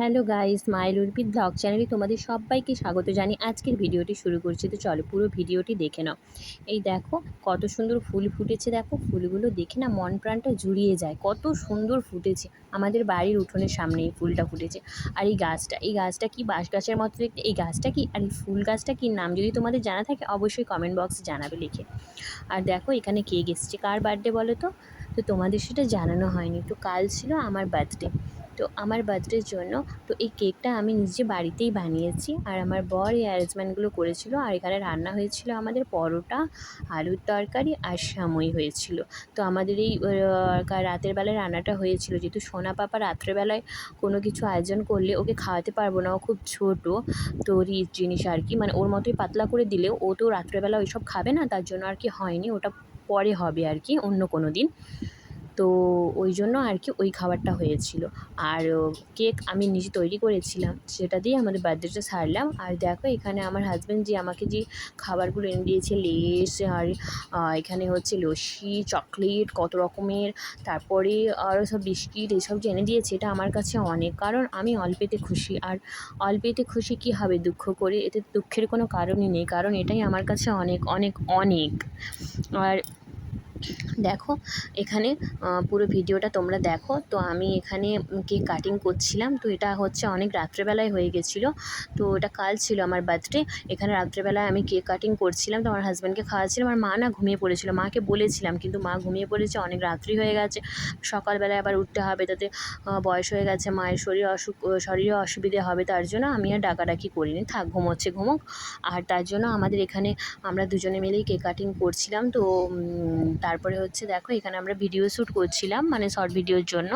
Hello guys মাইল উর্পিত blog চ্যানেলে তোমাদের সবাইকে স্বাগত জানি আজকের ভিডিওটি শুরু করছি। তো চলো পুরো ভিডিওটি দেখে নাও। এই দেখো, কত সুন্দর ফুল ফুটেছে দেখো, ফুলগুলো দেখে না মন প্রাণটা জুড়িয়ে যায়। কত সুন্দর ফুটেছে। আমাদের বাড়ির উঠোনের সামনে এই ফুলটা ফুটেছে। আর এই গাছটা এই গাছটা কি বাঁশ গাছের মতো দেখতে? এই গাছটা কি, আর এই ফুল গাছটা কি নাম যদি তোমাদের জানা থাকে, অবশ্যই কমেন্ট বক্সে জানাবে লিখে। আর দেখো, এখানে কেক এসছে কার বার্থডে বলো তো? তো তোমাদের সেটা জানানো হয়নি। তো কাল ছিল আমার বার্থডে তো আমার বার্থডের জন্য, তো এই কেকটা আমি নিজে বাড়িতেই বানিয়েছি। আর আমার বর এই অ্যারেঞ্জমেন্টগুলো করেছিল। আর এখানে রান্না হয়েছিল আমাদের পরোটা, আলুর তরকারি আর সামই হয়েছিল। তো আমাদের এই রাতের বেলায় রান্নাটা হয়েছিল। যেহেতু সোনা পাপা রাত্রেবেলায় কোনো কিছু আয়োজন করলে ওকে খাওয়াতে পারব না, ও খুব ছোটো, তো রিচ জিনিস আর কি। মানে ওর মতোই পাতলা করে দিলেও ও তো রাত্রেবেলা ওইসব খাবে না, তার জন্য আর কি হয়নি। ওটা পরে হবে আর কি, অন্য কোনো দিন। তো ওই জন্য আর কি ওই খাবারটা হয়েছিল। আর কেক আমি নিজে তৈরি করেছিলাম, সেটা দিয়ে আমাদের বার্থডেটা সারলাম। আর দেখো, এখানে আমার হাজব্যান্ড যে আমাকে যে খাবারগুলো এনে দিয়েছে, লেস, আর এখানে হচ্ছে লস্যি চকলেট কত রকমের, তারপরে আরও সব বিস্কিট, এসব যে এনে দিয়েছে, এটা আমার কাছে অনেক। কারণ আমি অল্পেতে খুশি, আর অল্পেতে খুশি কি হবে দুঃখ করে? এতে দুঃখের কোনো কারণই নেই, কারণ এটাই আমার কাছে অনেক অনেক অনেক। আর দেখো এখানে পুরো ভিডিওটা তোমরা দেখো। তো আমি এখানে কেক কাটিং করছিলাম? তো এটা হচ্ছে অনেক রাত্রেবেলায় হয়ে গেছিল। তো এটা কাল ছিল আমার বার্থডে এখানে রাত্রেবেলায় আমি কেক কাটিং করছিলাম। তো আমার হাজব্যান্ডকে খাওয়াচ্ছিলাম। আর মা না ঘুমিয়ে পড়েছিল। মাকে বলেছিলাম কিন্তু মা ঘুমিয়ে পড়েছে। অনেক রাত্রি হয়ে গেছে। সকালবেলায় আবার উঠতে হবে। তাতে বয়স হয়ে গেছে। মায়ের শরীর অসুখ শরীরে অসুবিধে হবে। তার জন্য আমি আর ডাকাডাকি করিনি। থাক ঘুমোচ্ছে ঘুমোক। আর তার জন্য আমাদের এখানে আমরা দুজনে মিলেই কেক কাটিং করছিলাম। তো উম, তারপরে হচ্ছে দেখো, এখানে আমরা ভিডিও শ্যুট করছিলাম মানে শর্ট ভিডিওর জন্য।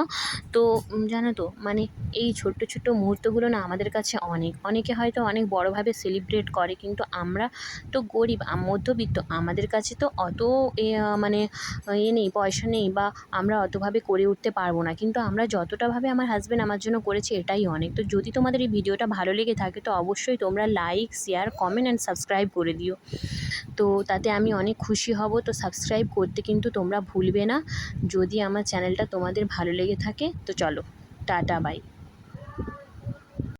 তো জানো তো মানে এই ছোট্ট ছোট্ট মুহূর্তগুলো না আমাদের কাছে অনেক। অনেকে হয়তো অনেক বড়োভাবে সেলিব্রেট করে, কিন্তু আমরা তো গরিব মধ্যবিত্ত, আমাদের কাছে তো অত মানে এ নেই, পয়সা নেই, বা আমরা অতভাবে করে উঠতে পারব না। কিন্তু আমরা যতটাভাবে আমার হাজব্যান্ড আমার জন্য করেছে, এটাই অনেক। তো যদি তোমাদের এই ভিডিওটা ভালো লেগে থাকে, তো অবশ্যই তোমরা like share comment and subscribe করে দিও। তো তাতে আমি অনেক খুশি হব, তো সাবস্ক্রাইব করতে কিন্তু তোমরা ভুলবে না। যদি আমার চ্যানেলটা তোমাদের ভালো লেগে থাকে, তো চলো, টাটা বাই